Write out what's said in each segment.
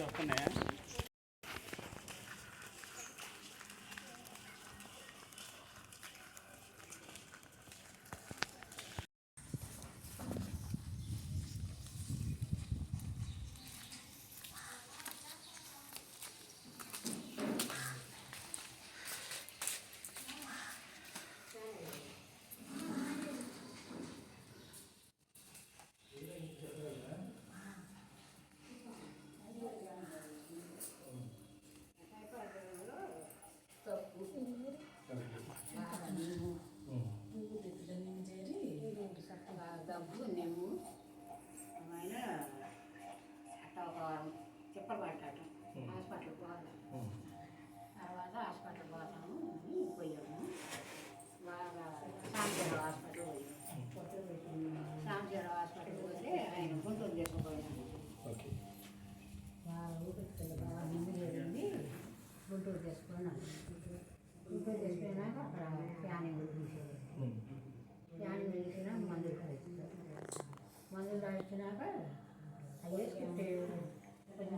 Então, né? డబ్బు మేము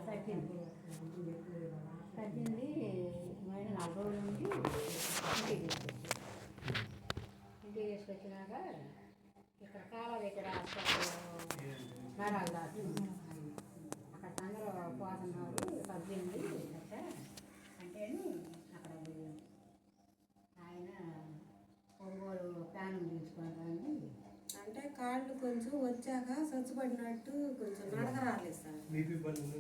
తగ్గింది తగ్గింది తగ్గిందిమైన నాలుగు రోజుల నుంచి ఇంటికి తీసుకొచ్చారు ఇంటికి తీసుకొచ్చినాక ఇక్కడ కాలువ దగ్గర హాస్పిటల్ నరాలు దాటి అక్కడ అందరూ పోతున్నారు తగ్గింది అట్ట అంటే అక్కడ కాళ్ళు కొంచెం వచ్చాక స్వచ్ఛపడినట్టు కొంచెం నడక రాలేదు సార్. బీపీ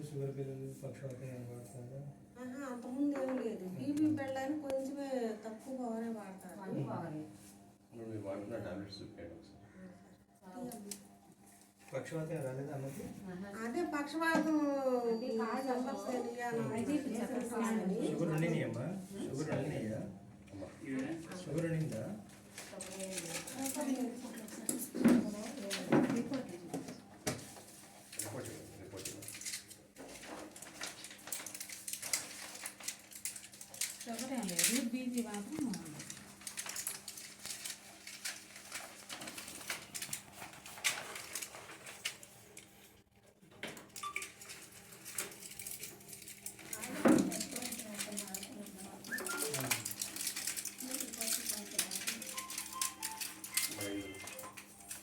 షుగర్ పిల్లలు పక్షవాతం అంతకుముందు ఏం లేదు. బీపీ పెళ్ళని కొంచెమే తక్కువ పవరే వాడతారు. వాడుతున్న టాబ్లెట్స్ పక్షవాతం రాలేదా అన్నది అదే పక్షవాతం. షుగర్ ఉండినాయమ్మా? షుగర్ ఉండినాయా? అమ్మా. షుగర్ ఉండిందా రిపోర్ట్ ఇవ్వండి రిపోర్ట్ ఇవ్వండి షుగర్ ఏం లేదు బీపీ మాత్రం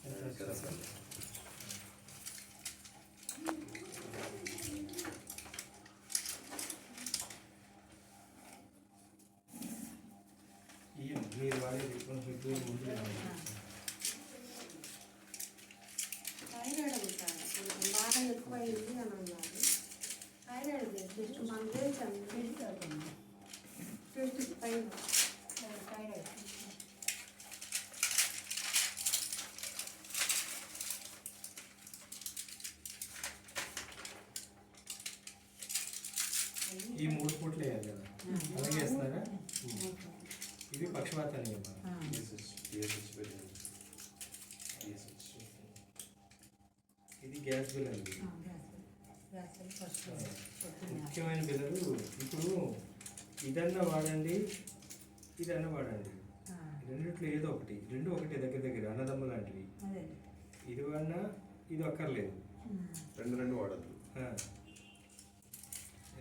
మైండ్ కదా సార్ ఈ మీరు వాడేది ఉంటారు బాగా ఎక్కువైంది అని అన్నారు థైరాయిడ్ టెస్ట్ మనం చేసాము టెస్ట్ పైన ఈ మూడు పూట్లు వేయాలి కదా. అలాగే వేస్తున్నారా? ఇది నియమం టీఎస్హెచ్ ఇది గ్యాస్ బిల్ అండి. ఫస్ట్ ముఖ్యమైన బిల్లలు ఇప్పుడు ఇదన్నా వాడండి ఇదన్నా వాడండి. రెండిట్లో ఏదో ఒకటి రెండు ఒకటి దగ్గర దగ్గర అన్నదమ్ము లాంటివి. అదే. ఇది వాడినా ఇది అక్కర్లేదు. రెండు రెండు వాడద్దు.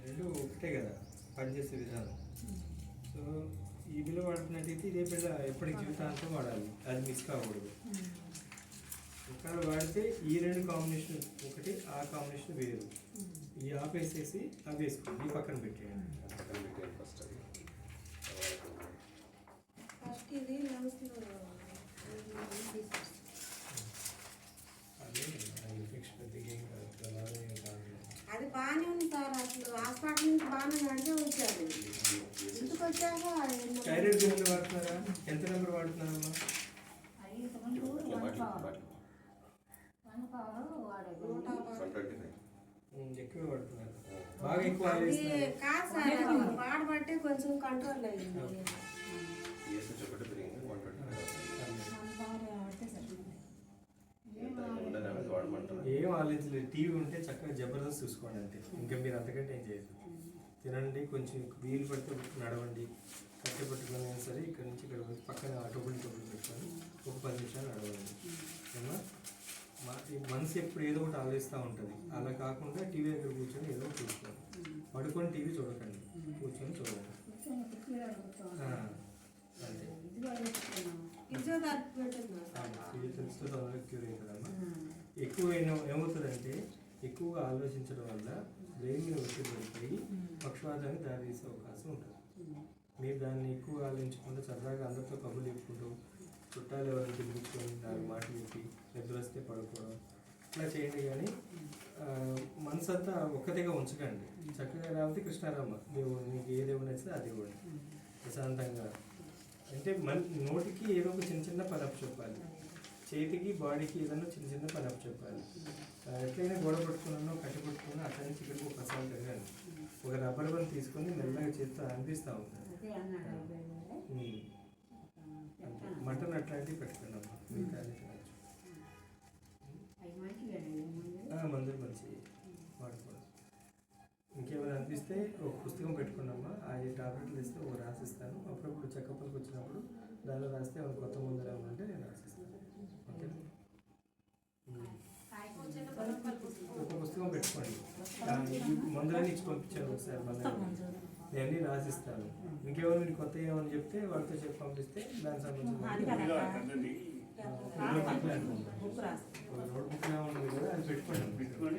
రెండు ఒకటే కదా పనిచేసే విధానం. సో ఈ బిల్ల వాడుతున్నట్టయితే ఇదే బిల్ల ఎప్పటికి జీవితాంతం వాడాలి అది మిస్ కాకూడదు ఒకవేళ వాడితే ఈ రెండు కాంబినేషన్ ఒకటి ఆ కాంబినేషన్ వేరు ఈ ఆపేసేసి అవి వేసుకోండి ఈ పక్కన పెట్టేయండి పక్కన పెట్టేయండి ఫస్ట్ అది తర్వాత ఫస్ట్ ఇది లంగ్స్లో అదే ఇన్ఫెక్షన్ పెద్దగా ఏం కాదు అలాగే ఏం కాదు అది బాగానే ఉంది సార్ అసలు హాస్పిటల్ నుంచి బాగానే నడిచే వచ్చారు ఇంటికి వచ్చాక ఏందో థైరాయిడ్ బిల్లు వాడుతున్నారా? ఎంత నెంబర్ వాడుతున్నారమ్మా? ఎక్కువ వాడుతున్నారు. బాగా ఎక్కువ వాడబట్టే కొంచెం కంట్రోల్ వాడమంటారు ఏం ఆలోచించలేదు. టీవీ ఉంటే చక్కగా జబర్దస్త్ చూసుకోండి అంతే. ఇంకా మీరు అంతకంటే ఏం చేయదు తినండి కొంచెం వీలు పడితే నడవండి. కట్టె పట్టుకొని అయినా సరే ఇక్కడ నుంచి ఇక్కడ పక్కన టోపులు టోపులు పెట్టుకొని ఒక పది నిమిషాలు నడవండి. ఏమన్నా మా మనసు ఎప్పుడు ఏదో ఒకటి ఆలోచిస్తూ ఉంటుంది. అలా కాకుండా టీవీ దగ్గర కూర్చొని ఏదో ఒకటి చూసుకోండి. పడుకొని టీవీ చూడకండి. కూర్చొని చూడండి. అంతే. తొందరగా క్యూర్ అవుతుందమ్మా. ఎక్కువ ఏమో- ఏమవుతుందంటే ఎక్కువగా ఆలోచించడం వల్ల బ్రెయిన్ ఒత్తిడి పక్షవాతానికి దారితీసే అవకాశం ఉంటుంది మీరు దాన్ని ఎక్కువ ఆలోచించకుండా సరదాగా అందరితో కబుర్లు చెప్పుకుంటూ చుట్టాలు ఎవరైనా పిలిపించుకొని నాలుగు మాటలు చెప్పి నిద్ర వస్తే పడుకోవడం ఇట్లా చేయండి కానీ మనసు అంతా ఒక్కటిగా ఉంచకండి. చక్కగా రాకపోతే కృష్ణారామ దేవుడు మీకు ఏ దేవుడు నచ్చితే ఆ దేవుడు ప్రశాంతంగా. అంటే మన నోటికి ఏదో ఒక చిన్న చిన్న పని చెప్పాలి చేతికి బాడీకి ఏదైనా చిన్న చిన్న పని చెప్పాలి ఎట్లయినా గొడవ పట్టుకున్నానో కట్టి పట్టుకున్నా అక్కడి నుంచి ఇక్కడికి ఒక ప్రశాంతంగా ఒక రబ్బర్ బండ్ తీసుకొని మెల్లగా చేతితో అనిపిస్తూ. చెప్తాను. మటన్ అట్లాంటివి పెట్టుకోండి అమ్మా. ఆ, మందులు మంచి వాడుకోవడం ఇంకేమైనా అనిపిస్తే ఒక పుస్తకం పెట్టుకున్నామా ఆ ఏ టాబ్లెట్లు ఇస్తే ఒక రాసిస్తాను. అప్పుడప్పుడు చెకప్లకు వచ్చినప్పుడు దానిలో రాస్తే ఏమైనా కొత్త మందులు ఏమైనా ఉంటే నేను రాసిస్తాను. ఓకే. ఒక పుస్తకం పెట్టుకోండి. మందులన్నీ ఇచ్చి పంపించాను ఒకసారి మళ్ళీ నేను అన్నీ రాసిస్తాను ఇంకేమైనా మీరు కొత్త ఏమైనా చెప్తే వాళ్ళతో చెప్పి పంపిస్తే దానికి ఆ, రోడ్ బుక్ ఉంటుంది కదా అది పెట్టుకోండి. పెట్టుకొని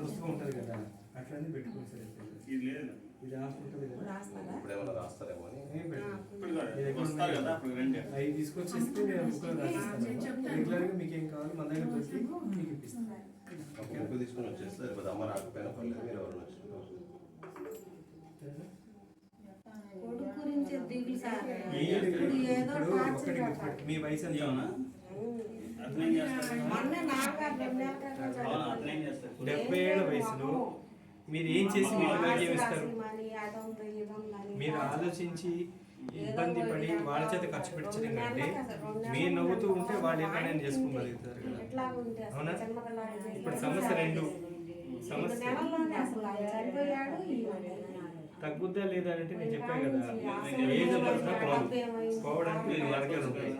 పుస్తకం ఉంటుంది కదా అట్లనే పెట్టుకోండి సార్. ఇది లేదు ఇది ఆఫ్ ఉంటుంది కదా. రాస్తారా? ఇప్పుడు ఏమైనా రాస్తారేమో అని. ఏం పెట్టండి. ఇప్పుడు కాదు. మీ దగ్గర వస్తారు కదా అప్పుడు రండి అవి తీసుకొచ్చేస్తే నేను బుక్లో రాసిస్తాను రెగ్యులర్గా మీకు ఏం కావాలి మన దగ్గర దొరికి మీకు ఇప్పిస్తాను. ఒక బుక్ తీసుకొని వచ్చేస్తే లేకపోతే అమ్మ రాకపోయినా పర్లేదు మీరు ఎవరైనా వచ్చి. మీ వయసు ఎంత? అతను డెబ్బై ఏళ్ళ వయసులో మీరు ఏం చేసి మీరు ఇలాగే ఇస్తారు మీరు ఆలోచించి ఇబ్బంది పడి వాళ్ళ చేత ఖర్చు పెట్టించడం కంటే మీరు నవ్వుతూ ఉంటే వాళ్ళు ఏమైనా చేసుకుని బతుకుతారు కదా. అవునా? ఇప్పుడు సమస్య రెండు సమస్య. తగ్గుద్దా లేదా అంటే నేను చెప్పాను కదా ఏజ్ పోవడానికి రెండు మార్గాలు ఉంటాయి.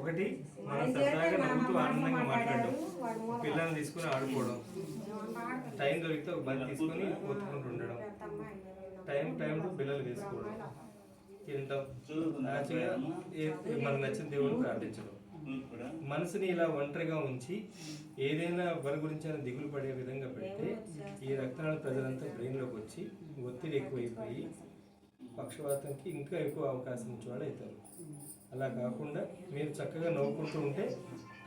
ఒకటి మనం సరదాగా నవ్వుతూ ఆనందంగా మాట్లాడడం పిల్లల్ని తీసుకుని ఆడుకోవడం. టైం దొరికితే ఒక బండి తీసుకొని ఒత్తుకుంటూ ఉండడం. టైం టైంలో పిల్లలు వేసుకోవడం. ఏ- మనకు నచ్చిన దేవుడు ప్రార్థించడం. మనసుని ఇలా ఒంటరిగా ఉంచి ఏదైనా ఎవరి గురించి అయినా దిగులు పడే విధంగా పెడితే ఈ రక్తనాళ ప్రజలంతా బ్రెయిన్లోకి వచ్చి ఒత్తిడి ఎక్కువైపోయి పక్షవాతంకి ఇంకా ఎక్కువ అవకాశం ఇచ్చే వాళ్ళు అవుతారు. అలా కాకుండా మీరు చక్కగా నవ్వుకుంటూ ఉంటే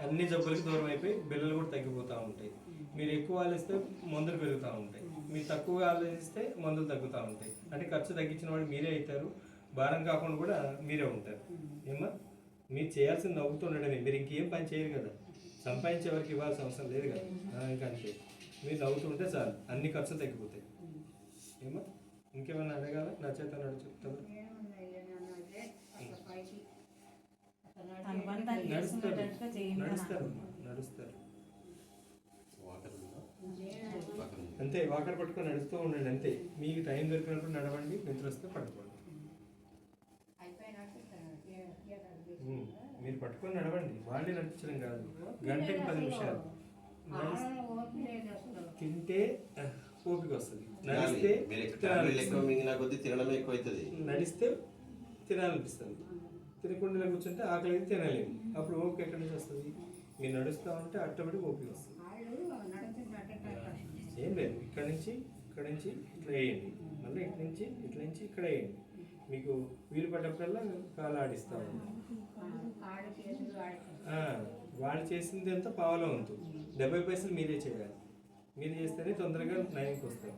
అన్ని జబ్బులకి దూరం అయిపోయి బిల్లలు కూడా తగ్గిపోతూ ఉంటాయి. మీరు ఎక్కువ ఆలోచిస్తే మందులు పెరుగుతూ ఉంటాయి. మీరు తక్కువగా ఆలోచిస్తే మందులు తగ్గుతూ ఉంటాయి. అంటే ఖర్చు తగ్గించిన వాడు మీరే అవుతారు. భారం కాకుండా కూడా మీరే ఉంటారు. ఏమా మీరు చేయాల్సింది నవ్వుతూ ఉండడమే. మీరు ఇంకేం పని చేయరు కదా. సంపాదించే వరకు ఇవ్వాల్సిన అవసరం లేదు కదా. ఇంకా అంతే. మీరు నవ్వుతూ ఉంటే చాలు. అన్ని ఖర్చులు తగ్గిపోతాయి. ఏమా ఇంకేమైనా అడగాల? నా చేత నడు చెప్తాను ఏముంది నన్ను అదే అట్లా పైకి అట్లా తన పని తను నడిచి నడుస్తారు చేసుకునేటట్టుగా చేయండి అని నడుస్తారు నడుస్తారు వాటర్ ఉందా నేను వాటర్ ఉంది అంతే వాకర్ పట్టుకొని నడుస్తూ ఉండండి అంతే. మీకు టైం దొరికినప్పుడు నడవండి నిద్ర వస్తే పడుకోండి మీరు పట్టుకొని నడవండి వాళ్ళే నడిపించడం కాదు. గంటకి పది నిమిషాలు. తింటే ఓపిక వస్తుంది. నడిస్తే ఎక్కువ అవుతుంది నడిస్తే తినాలనిపిస్తుంది. తినకుండా కూర్చుంటే ఆకలి అయితే తినలేము. అప్పుడు ఓపిక ఎక్కడి నుంచి వస్తుంది? మీరు నడుస్తూ ఉంటే ఆటోమేటిక్ ఓపిక వస్తుంది. ఏం లేదు. ఇక్కడ నుంచి ఇక్కడ నుంచి ఇట్లా వేయండి. మళ్ళీ ఇటు నుంచి ఇట్ల నుంచి ఇక్కడ వేయండి. మీకు వీలు పడ్డప్పుడల్లా కాలు ఆడిస్తూ. వాళ్ళు చేసింది అంతా పావలో వంతు డెబ్బై పైసలు మీరే చేయాలి. మీరు చేస్తేనే తొందరగా నయంకి వస్తారు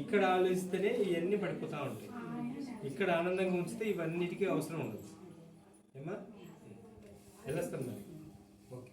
ఇక్కడ ఆలోచిస్తేనే ఇవన్నీ పడిపోతూ ఉంటాయి. ఇక్కడ ఆనందంగా ఉంచితే ఇవన్నిటికీ అవసరం ఉండదు. ఏమా వెళ్ళొస్తాం మరి. ఓకే.